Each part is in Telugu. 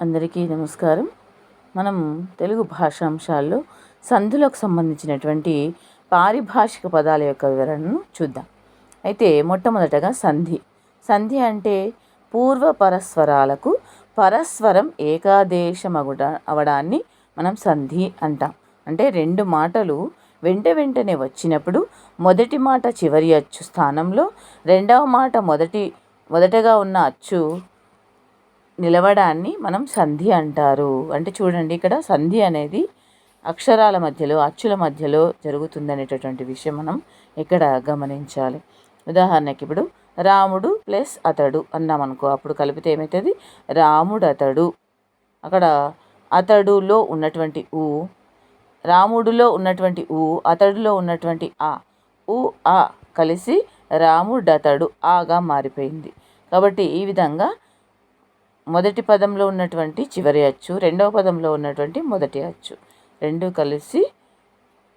అందరికీ నమస్కారం. మనం తెలుగు భాషాంశాల్లో సంధులకు సంబంధించినటువంటి పారిభాషిక పదాల యొక్క వివరణను చూద్దాం. అయితే మొట్టమొదటగా సంధి. సంధి అంటే పూర్వ పరస్వరాలకు పరస్వరం ఏకాదేశమగుట అవడాన్ని మనం సంధి అంటాం. అంటే రెండు మాటలు వెంట వెంటనే వచ్చినప్పుడు మొదటి మాట చివరి అచ్చు స్థానంలో రెండవ మాట మొదటి మొదటగా ఉన్న అచ్చు నిలవడాన్ని మనం సంధి అంటారు. అంటే చూడండి ఇక్కడ సంధి అనేది అక్షరాల మధ్యలో అచ్చుల మధ్యలో జరుగుతుందనేటటువంటి విషయం మనం ఇక్కడ గమనించాలి. ఉదాహరణకి ఇప్పుడు రాముడు ప్లస్ అతడు అన్నామనుకో అప్పుడు కలిపితే ఏమవుతుంది రాముడు అతడు అక్కడ అతడులో ఉన్నటువంటి ఊ రాముడులో ఉన్నటువంటి ఊ అతడులో ఉన్నటువంటి ఆ ఊ ఆ కలిసి రాముడతడు ఆగా మారిపోయింది. కాబట్టి ఈ విధంగా మొదటి పదంలో ఉన్నటువంటి చివరి అచ్చు రెండవ పదంలో ఉన్నటువంటి మొదటి అచ్చు. రెండు కలిసి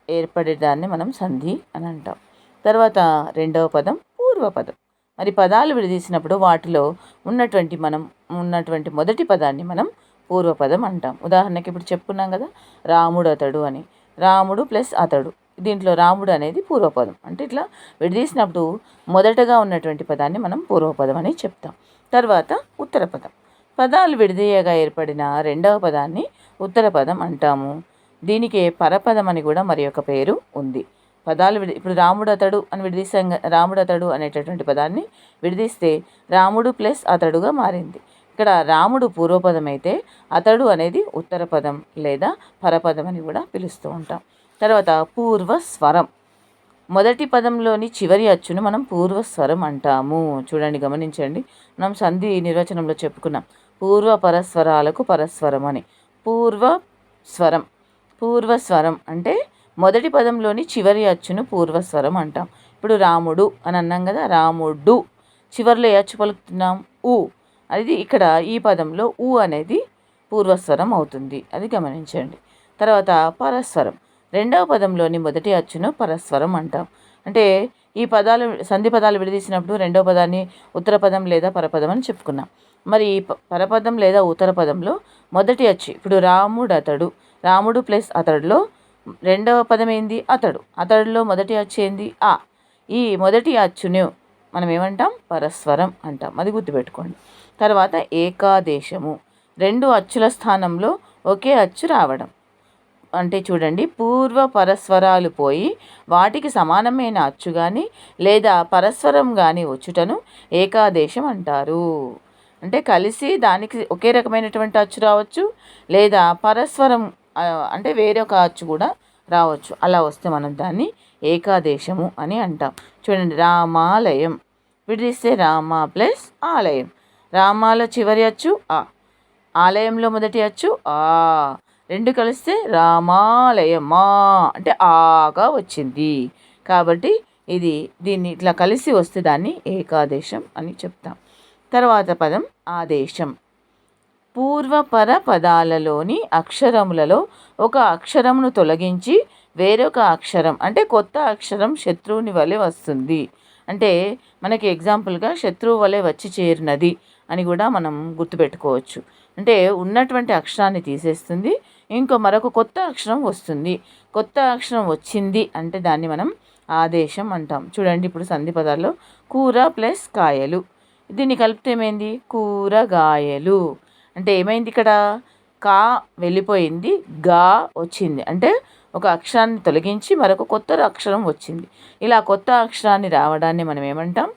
ఏర్పడే దాన్ని మనం సంధి అని అంటాం. తర్వాత రెండవ పదం పూర్వపదం మరి పదాలు విడదీసినప్పుడు వాటిలో ఉన్నటువంటి మనం ఉన్నటువంటి మొదటి పదాన్ని మనం పూర్వపదం అంటాం. ఉదాహరణకి ఇప్పుడు చెప్పుకున్నాం కదా రాముడు అతడు అని. రాముడు ప్లస్ అతడు. దీంట్లో రాముడు అనేది పూర్వపదం అంటే ఇట్లా విడదీసినప్పుడు మొదటగా ఉన్నటువంటి పదాన్ని మనం పూర్వపదం అని చెప్తాం. తర్వాత ఉత్తర పదం. పదాలు విడదీయగా ఏర్పడిన రెండవ పదాన్ని ఉత్తర పదం అంటాము. దీనికే పరపదం అని కూడా మరి ఒక పేరు ఉంది. పదాలు విడి ఇప్పుడు రాముడు అతడు అని విడదీసాం రాముడు అతడు అనేటటువంటి పదాన్ని విడదీస్తే రాముడు ప్లస్ అతడుగా మారింది. ఇక్కడ రాముడు పూర్వపదం అయితే అతడు అనేది ఉత్తర పదం లేదా పరపదం అని కూడా పిలుస్తూ ఉంటాం. తర్వాత పూర్వ స్వరం మొదటి పదంలోని చివరి అచ్చును మనం పూర్వస్వరం అంటాము. చూడండి గమనించండి. మనం సంధి నిర్వచనంలో చెప్పుకున్నాం. పూర్వ పరస్వరాలకు పరస్వరం అని. పూర్వ స్వరం పూర్వస్వరం అంటే మొదటి పదంలోని చివరి అచ్చును పూర్వస్వరం అంటాం. ఇప్పుడు రాముడు అని అన్నాం కదా రాముడు. చివరిలో ఏ అచ్చు పలుకుతున్నాం? ఊ. అది ఇక్కడ ఈ పదంలో ఊ అనేది పూర్వస్వరం అవుతుంది. అది గమనించండి. తర్వాత పరస్వరం. రెండవ పదంలోని మొదటి అచ్చును పరస్వరం అంటాం. అంటే ఈ పదాలు సంధి పదాలు విడదీసినప్పుడు రెండవ పదాన్ని ఉత్తర పదం లేదా పరపదం అని చెప్పుకున్నాం. మరి ఈ పరపదం లేదా ఉత్తర పదంలో మొదటి అచ్చు ఇప్పుడు రాముడు అతడు రాముడు ప్లస్ అతడులో రెండవ పదం ఏంది? అతడు. అతడిలో మొదటి అచ్చు ఏంది? ఆ. ఈ మొదటి అచ్చును మనం ఏమంటాం? పరస్వరం అంటాం. అది గుర్తుపెట్టుకోండి. తర్వాత ఏకాదేశము. రెండు అచ్చుల స్థానంలో ఒకే అచ్చు రావడం. అంటే చూడండి పూర్వ పరస్వరాలు పోయి వాటికి సమానమైన అచ్చు కానీ లేదా పరస్వరం కానీ వచ్చుటను ఏకాదేశం అంటారు. అంటే కలిసి దానికి ఒకే రకమైనటువంటి అచ్చు రావచ్చు లేదా పరస్వరం అంటే వేరొక అచ్చు కూడా రావచ్చు. అలా వస్తే మనం దాన్ని ఏకాదేశము అని అంటాం. చూడండి రామాలయం. విడిస్తే రామ ప్లస్ ఆలయం. రామాల చివరి అచ్చు ఆ. ఆలయంలో మొదటి అచ్చు ఆ. రెండు కలిస్తే రామాలయమా అంటే ఆగా వచ్చింది. కాబట్టి ఇది దీన్ని ఇట్లా కలిసి వస్తే దాన్ని ఏకాదేశం అని చెప్తాం. తర్వాత పదం ఆదేశం. పూర్వపర పదాలలోని అక్షరములలో ఒక అక్షరమును తొలగించి వేరొక అక్షరం అంటే కొత్త అక్షరం శత్రువుని వలె వస్తుంది. అంటే మనకి ఎగ్జాంపుల్గా శత్రువు వలె వచ్చి చేరినది అని కూడా మనం గుర్తుపెట్టుకోవచ్చు. అంటే ఉన్నటువంటి అక్షరాన్ని తీసేస్తుంది ఇంకో మరొక కొత్త అక్షరం వస్తుంది. కొత్త అక్షరం వచ్చింది అంటే దాన్ని మనం ఆదేశం అంటాం. చూడండి ఇప్పుడు సంధి పదాల్లో కూర ప్లస్ కాయలు. దీన్ని కలిపితే ఏమైంది? కూరగాయలు. అంటే ఏమైంది ఇక్కడ? కా వెళ్ళిపోయింది గా వచ్చింది. అంటే ఒక అక్షరాన్ని తొలగించి మరొక కొత్త అక్షరం వచ్చింది. ఇలా కొత్త అక్షరాన్ని రావడాన్ని మనం ఏమంటాం?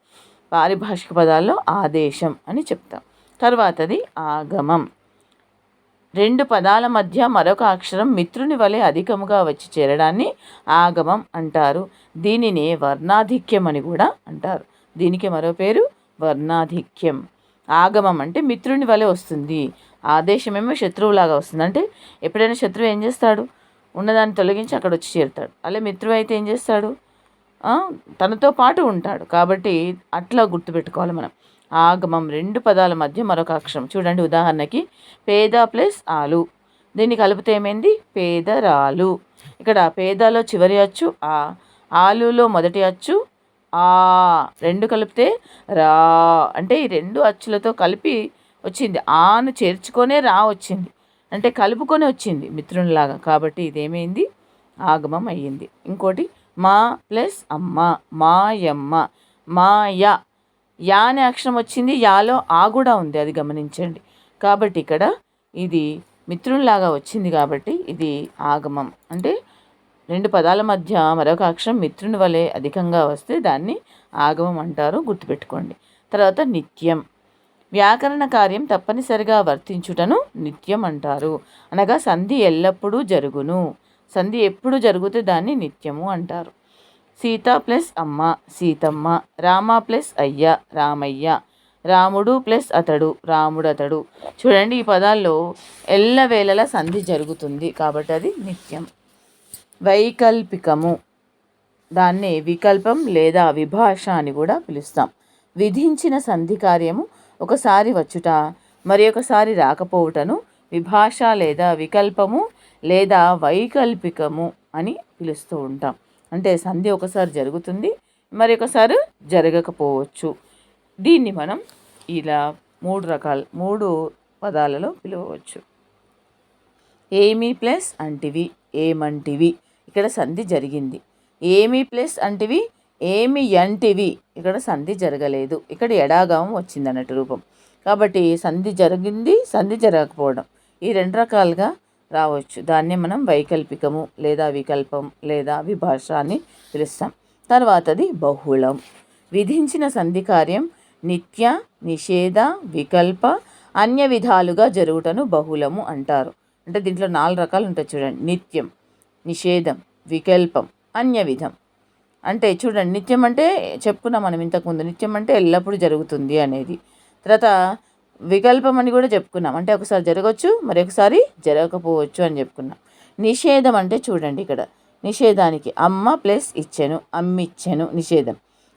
పారిభాషిక పదాల్లో ఆదేశం అని చెప్తాం. తర్వాతది ఆగమం. రెండు పదాల మధ్య మరొక అక్షరం మిత్రుని వలె అధికముగా వచ్చి చేరడాన్ని ఆగమం అంటారు. దీనిని వర్ణాధిక్యం అని కూడా అంటారు. దీనికి మరో పేరు వర్ణాధిక్యం. ఆగమం అంటే మిత్రుని వలె వస్తుంది. ఆదేశమేమో శత్రువులాగా వస్తుంది. అంటే ఎప్పుడైనా శత్రువు ఏం చేస్తాడు? ఉన్నదాన్ని తొలగించి అక్కడ వచ్చి చేరుతాడు. అలా మిత్రువు అయితే ఏం చేస్తాడు? తనతో పాటు ఉంటాడు. కాబట్టి అట్లా గుర్తుపెట్టుకోవాలి మనం. ఆగమం రెండు పదాల మధ్య మరొక అక్షరం. చూడండి ఉదాహరణకి పేద ప్లస్ ఆలు. దీన్ని కలిపితే ఏమైంది? పేదరాలు. ఇక్కడ పేదలో చివరి అచ్చు ఆ ఆలులో మొదటి అచ్చు ఆ. రెండు కలిపితే రా. అంటే ఈ రెండు అచ్చులతో కలిపి వచ్చింది. ఆను చేర్చుకొనే రా వచ్చింది. అంటే కలుపుకొని వచ్చింది మిత్రునిలాగా. కాబట్టి ఇదేమైంది? ఆగమం అయ్యింది. ఇంకోటి మా ప్లస్ అమ్మ మాయమ్మ మాయ. యా అనే అక్షరం వచ్చింది యాలో ఆ కూడా ఉంది అది గమనించండి. కాబట్టి ఇక్కడ ఇది మిత్రుల్లాగా వచ్చింది కాబట్టి ఇది ఆగమం. అంటే రెండు పదాల మధ్య మరొక అక్షరం మిత్రుని వలె అధికంగా వస్తే దాన్ని ఆగమం అంటారు గుర్తుపెట్టుకోండి. తర్వాత నిత్యం. వ్యాకరణ కార్యం తప్పనిసరిగా వర్తించుటను నిత్యం అంటారు. అనగా సంధి ఎల్లప్పుడూ జరుగును. సంధి ఎప్పుడు జరిగితే దాన్ని నిత్యము అంటారు. సీత ప్లస్ అమ్మ సీతమ్మ రామ ప్లస్ అయ్య రామయ్య రాముడు ప్లస్ అతడు రాముడు అతడు చూడండి ఈ పదాల్లో ఎల్లవేళలా సంధి జరుగుతుంది కాబట్టి అది నిత్యం. వైకల్పికము. దాన్ని వికల్పం లేదా విభాష అని కూడా పిలుస్తాం. విధించిన సంధి కార్యము ఒకసారి వచ్చుట మరి ఒకసారి రాకపోవుటను విభాష లేదా వికల్పము లేదా వైకల్పికము అని పిలుస్తూ ఉంటాం. అంటే సంధి ఒకసారి జరుగుతుంది మరి ఒకసారి జరగకపోవచ్చు. దీన్ని మనం ఇలా మూడు రకాల మూడు పదాలలో పిలవవచ్చు. ఏమి ప్లస్ అంటివి ఏమంటివి. ఇక్కడ సంధి జరిగింది. ఏమి ప్లస్ అంటివి ఏమి అంటివి ఇక్కడ సంధి జరగలేదు. ఇక్కడ ఎడాగామం వచ్చింది అన్నట్టు రూపం. కాబట్టి సంధి జరిగింది సంధి జరగకపోవడం. ఈ రెండు రకాలుగా రావచ్చు. దాన్ని మనం వైకల్పికము లేదా వికల్పం లేదా విభాష అని పిలుస్తాం. తర్వాతది బహుళం. విధించిన సంధి కార్యం నిత్య నిషేధ వికల్ప అన్య విధాలుగా జరుగుటను బహుళము అంటారు. అంటే దీంట్లో నాలుగు రకాలు ఉంటాయి చూడండి. నిత్యం నిషేధం వికల్పం అన్య విధం. అంటే చూడండి నిత్యం అంటే చెప్పుకున్నాం మనం ఇంతకుముందు నిత్యం అంటే ఎల్లప్పుడూ జరుగుతుంది అనేది. తర్వాత వికల్పం అని కూడా చెప్పుకున్నాం. అంటే ఒకసారి జరగవచ్చు మరొకసారి జరగకపోవచ్చు అని చెప్పుకున్నాం. నిషేధం అంటే చూడండి ఇక్కడ. నిషేధానికి అమ్మ ప్లస్ ఇచ్చెను అమ్మిచ్చెను నిషేధం.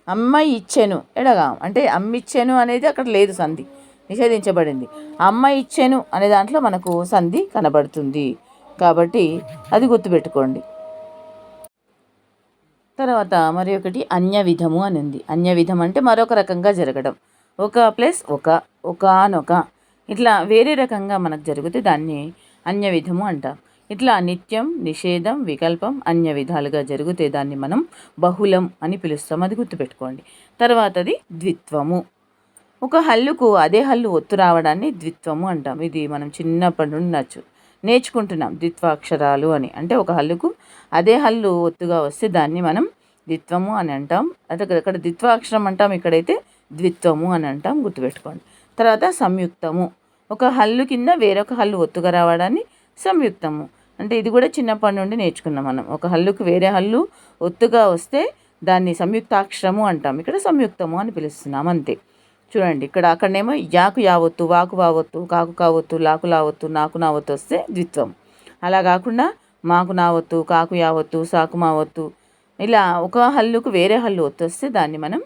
అమ్మ ఇచ్చెను ఎడగా. అంటే అమ్మిచ్చెను అనేది అక్కడ లేదు సంధి నిషేధించబడింది. అమ్మ ఇచ్చెను అనే దాంట్లో మనకు సంధి కనబడుతుంది. కాబట్టి అది గుర్తుపెట్టుకోండి. తర్వాత మరి ఒకటి అన్య విధము అని ఉంది అన్య విధం అంటే మరొక రకంగా జరగడం. ఒక ప్లస్ ఒక ఒకనొక ఇట్లా వేరే రకంగా మనకు జరిగితే దాన్ని అన్య విధము అంటాం ఇట్లా నిత్యం నిషేధం వికల్పం అన్య విధాలుగా జరిగితే దాన్ని మనం బహుళం అని పిలుస్తాం. అది గుర్తుపెట్టుకోండి. తర్వాతది ద్విత్వము. ఒక హల్లుకు అదే హల్లు ఒత్తు రావడాన్ని ద్విత్వము అంటాం. ఇది మనం చిన్నప్పటి నుండి నచ్చు నేర్చుకుంటున్నాం ద్విత్వాక్షరాలు అని. అంటే ఒక హల్లుకు అదే హల్లు ఒత్తుగా వస్తే దాన్ని మనం ద్విత్వము అని అంటాం. అంటే ఇక్కడ ద్విత్వాక్షరం అంటాం. ఇక్కడైతే ద్విత్వము అని అంటాం గుర్తుపెట్టుకోండి. తర్వాత సంయుక్తము. ఒక హల్లు కింద వేరొక హల్లు ఒత్తుగా రావడాన్ని సంయుక్తము. అంటే ఇది కూడా చిన్నప్పటి నుండి నేర్చుకున్నాం మనం. ఒక హల్లుకు వేరే హల్లు ఒత్తుగా వస్తే దాన్ని సంయుక్తాక్షరము అంటాం. ఇక్కడ సంయుక్తము అని పిలుస్తున్నాం అంతే. చూడండి ఇక్కడ అక్కడనేమో యాకు యావత్తు వాకు వావత్తు కాకు కావత్తు లాకు లావత్తు నాకు నావత్తు వస్తే ద్విత్వం. అలా కాకుండా మాకు నావత్తు కాకు యావత్తు సాకు మావత్తు ఇలా ఒక హల్లుకు వేరే హల్లు ఒత్తు వస్తే దాన్ని మనం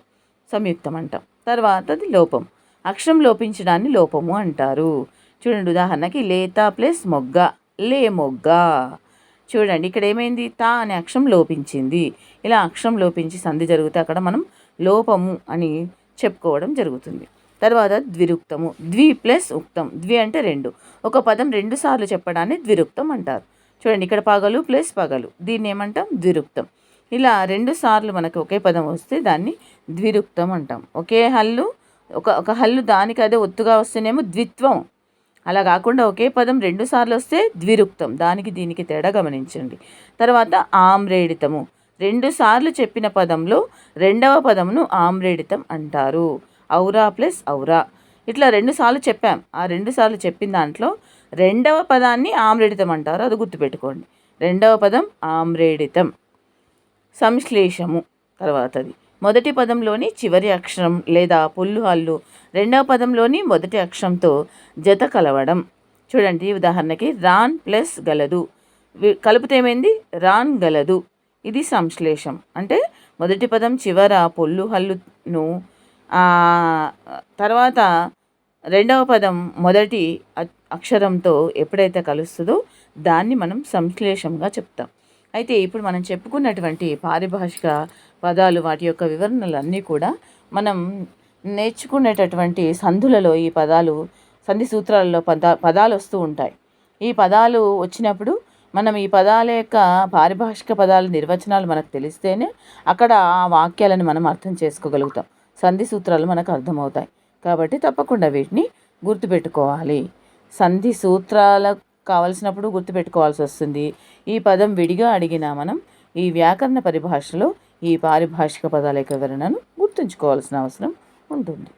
సంయుక్తం అంటాం. తర్వాతది లోపం. అక్షరం లోపించడాన్ని లోపము అంటారు. చూడండి ఉదాహరణకి లేత ప్లస్ మొగ్గ. లే మొగ్గ. చూడండి ఇక్కడ ఏమైంది? తా అనే అక్షరం లోపించింది. ఇలా అక్షరం లోపించి సంధి జరిగితే అక్కడ మనం లోపము అని చెప్పుకోవడం జరుగుతుంది. తర్వాత ద్విరుక్తము. ద్వి ప్లస్ ఉక్తం. ద్వి అంటే రెండు. ఒక పదం రెండు సార్లు చెప్పడాన్ని ద్విరుక్తం అంటారు. చూడండి ఇక్కడ పగలు ప్లస్ పగలు. దీన్ని ఏమంటాం? ద్విరుక్తం. ఇలా రెండు సార్లు మనకు ఒకే పదం వస్తే దాన్ని ద్విరుక్తం అంటాం. ఒకే హల్లు ఒక ఒక హల్లు దానికి అదే ఒత్తుగా వస్తేనేమో ద్విత్వం. అలా కాకుండా ఒకే పదం రెండు సార్లు వస్తే ద్విరుక్తం. దానికి దీనికి తేడా గమనించండి. తర్వాత ఆమ్రేడితము. రెండు సార్లు చెప్పిన పదంలో రెండవ పదమును ఆమ్రేడితం అంటారు. ఔరా ప్లస్ ఔరా. ఇట్లా రెండు సార్లు చెప్పాం. ఆ రెండు సార్లు చెప్పిన దాంట్లో రెండవ పదాన్ని ఆమ్రేడితం అంటారు. అది గుర్తుపెట్టుకోండి. రెండవ పదం ఆమ్రేడితం. సంశ్లేషము తర్వాతది. మొదటి పదంలోని చివరి అక్షరం లేదా పుల్లు హల్లు రెండవ పదంలోని మొదటి అక్షరంతో జత కలవడం. చూడండి ఉదాహరణకి రాన్ ప్లస్ గలదు. కలిపితే ఏమైంది? రాన్ గలదు. ఇది సంశ్లేషం. అంటే మొదటి పదం చివర పొల్లు హల్లును తర్వాత రెండవ పదం మొదటి అక్షరంతో ఎప్పుడైతే కలుస్తుందో దాన్ని మనం సంశ్లేషంగా చెప్తాం. అయితే ఇప్పుడు మనం చెప్పుకున్నటువంటి పారిభాషిక పదాలు వాటి యొక్క వివరణలు అన్నీ కూడా మనం నేర్చుకునేటటువంటి సంధులలో ఈ పదాలు సంధి సూత్రాలలో పద పదాలు వస్తూ ఉంటాయి. ఈ పదాలు వచ్చినప్పుడు మనం ఈ పదాల యొక్క పారిభాషిక పదాల నిర్వచనాలు మనకు తెలిస్తేనే అక్కడ ఆ వాక్యాలను మనం అర్థం చేసుకోగలుగుతాం. సంధి సూత్రాలు మనకు అర్థమవుతాయి. కాబట్టి తప్పకుండా వీటిని గుర్తుపెట్టుకోవాలి. సంధి సూత్రాల కావలసినప్పుడు గుర్తుపెట్టుకోవాల్సి వస్తుంది ఈ పదం విడిగా అడిగినా మనం ఈ వ్యాకరణ పరిభాషలో ఈ పారిభాషిక పదాల యొక్క వివరణను గుర్తుంచుకోవాల్సిన అవసరం ఉంటుంది.